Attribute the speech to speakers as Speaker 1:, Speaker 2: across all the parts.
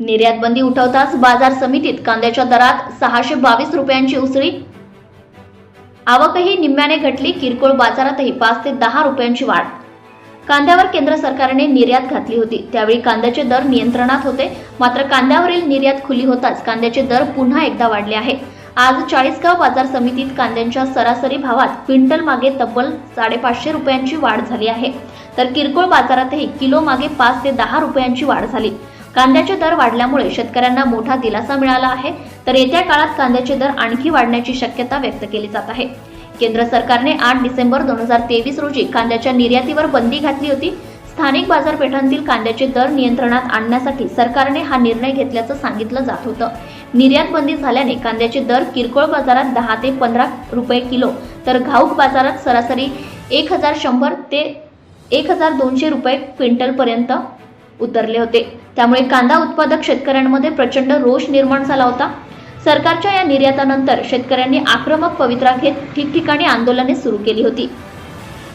Speaker 1: निर्यात बंदी उठवताच बाजार समितीत कांद्याच्या दरात सहाशे बावीस रुपयांची उसळी. आवकही निम्म्याने घटली किरकोळ बाजारातही पाच ते दहा रुपयांची वाढ. कांद्यावर केंद्र सरकारने निर्यात घातली होती. त्यावेळी कांद्याचे दर नियंत्रणात होते. मात्र कांद्यावरील निर्यात खुली होताच कांद्याचे दर पुन्हा एकदा वाढले आहेत आज चाळीसगाव बाजार समितीत कांद्यांच्या सरासरी भावात क्विंटल मागे तब्बल साडेपाचशे रुपयांची वाढ झाली आहे. तर किरकोळ बाजारातही किलो मागे पाच ते दहा रुपयांची वाढ झाली. कांद्याचे दर वाढल्यामुळे शेतकऱ्यांना मोठा दिलासा मिळाला आहे. तर येत्या काळात कांद्याचे दर आणखी वाढण्याची शक्यता व्यक्त केली जात आहे. केंद्र सरकारने आठ डिसेंबर दोन हजार तेवीस रोजी कांद्याच्या निर्यातीवर बंदी घातली होती. स्थानिक बाजारपेठांतील कांद्याचे दर नियंत्रणात आणण्यासाठी सरकारने हा निर्णय घेतल्याचं सांगितलं जात होतं. निर्यात बंदी झाल्याने कांद्याचे दर किरकोळ बाजारात दहा ते पंधरा रुपये किलो तर घाऊक बाजारात सरासरी एक हजार शंभर ते एक हजार दोनशे रुपये क्विंटलपर्यंत उतरले होते. त्यामुळे कांदा उत्पादक शेतकऱ्यांमध्ये प्रचंड रोष निर्माण झाला होता. सरकारच्या या निर्यातानंतर शेतकऱ्यांनी आक्रमक पवित्रा घेत ठिकठिकाणी आंदोलने सुरू केली होती.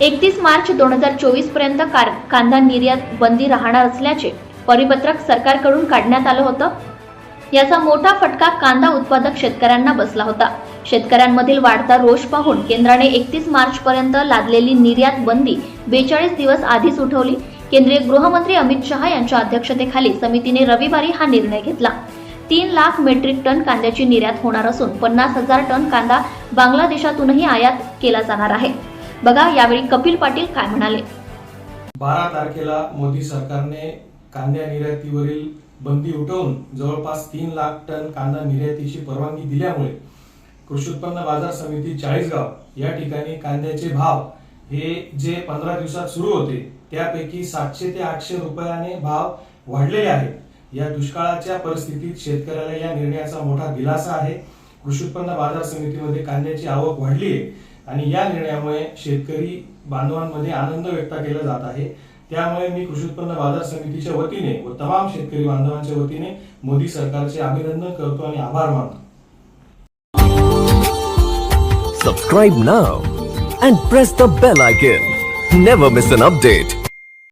Speaker 1: एकतीस मार्च दोन हजार चोवीसपर्यंत कार- कांदा निर्यात बंदी राहणार असल्याचे परिपत्रक सरकारकडून काढण्यात आलं होतं. याचा मोठा फटका कांदा उत्पादक शेतकऱ्यांना बसला होता. शेतकऱ्यांमधील वाढता रोष पाहून केंद्राने एकतीस मार्च पर्यंत लादलेली निर्यात बंदी बेचाळीस दिवस आधीच उठवली. केंद्रीय गृहमंत्री अमित शहा यांच्या अध्यक्षतेखाली समितीने रविवारी हा निर्णय घेतला. तीन लाख मेट्रिक टन कांद्याची निर्यात होणार असून पन्नास हजार टन कांदा बांगलादेशातूनही आयात केला जाणार आहे. बघा यावेळी कपिल पाटील काय म्हणाले.
Speaker 2: बारा तारखेला मोदी सरकारने कांद्या निर्यातीवरील बंदी उठवून जवळपास तीन लाख टन कांदा निर्यातीची परवानगी दिल्यामुळे कृषी उत्पन्न बाजार समिती चाळीसगाव या ठिकाणी कांद्याचे भाव हे जे पंधरा दिवसात सुरू होते त्यापैकी सातशे ते आठशे रुपयाने भाव वाढलेले आहेत. या दुष्काळाच्या परिस्थितीत शेतकऱ्याला या निर्णयाचा मोठा दिलासा आहे. कृषी उत्पन्न बाजार समितीमध्ये कांद्याची आवक वाढली आहे आणि या निर्णयामुळे शेतकरी बांधवांमध्ये आनंद व्यक्त केला जात आहे. त्यामुळे मी कृषी उत्पन्न बाजार समितीच्या वतीने व तमाम शेतकरी बांधवांच्या वतीने मोदी सरकारचे अभिनंदन करतो आणि आभार मानतो
Speaker 3: Subscribe now and press the bell icon. Never miss an update.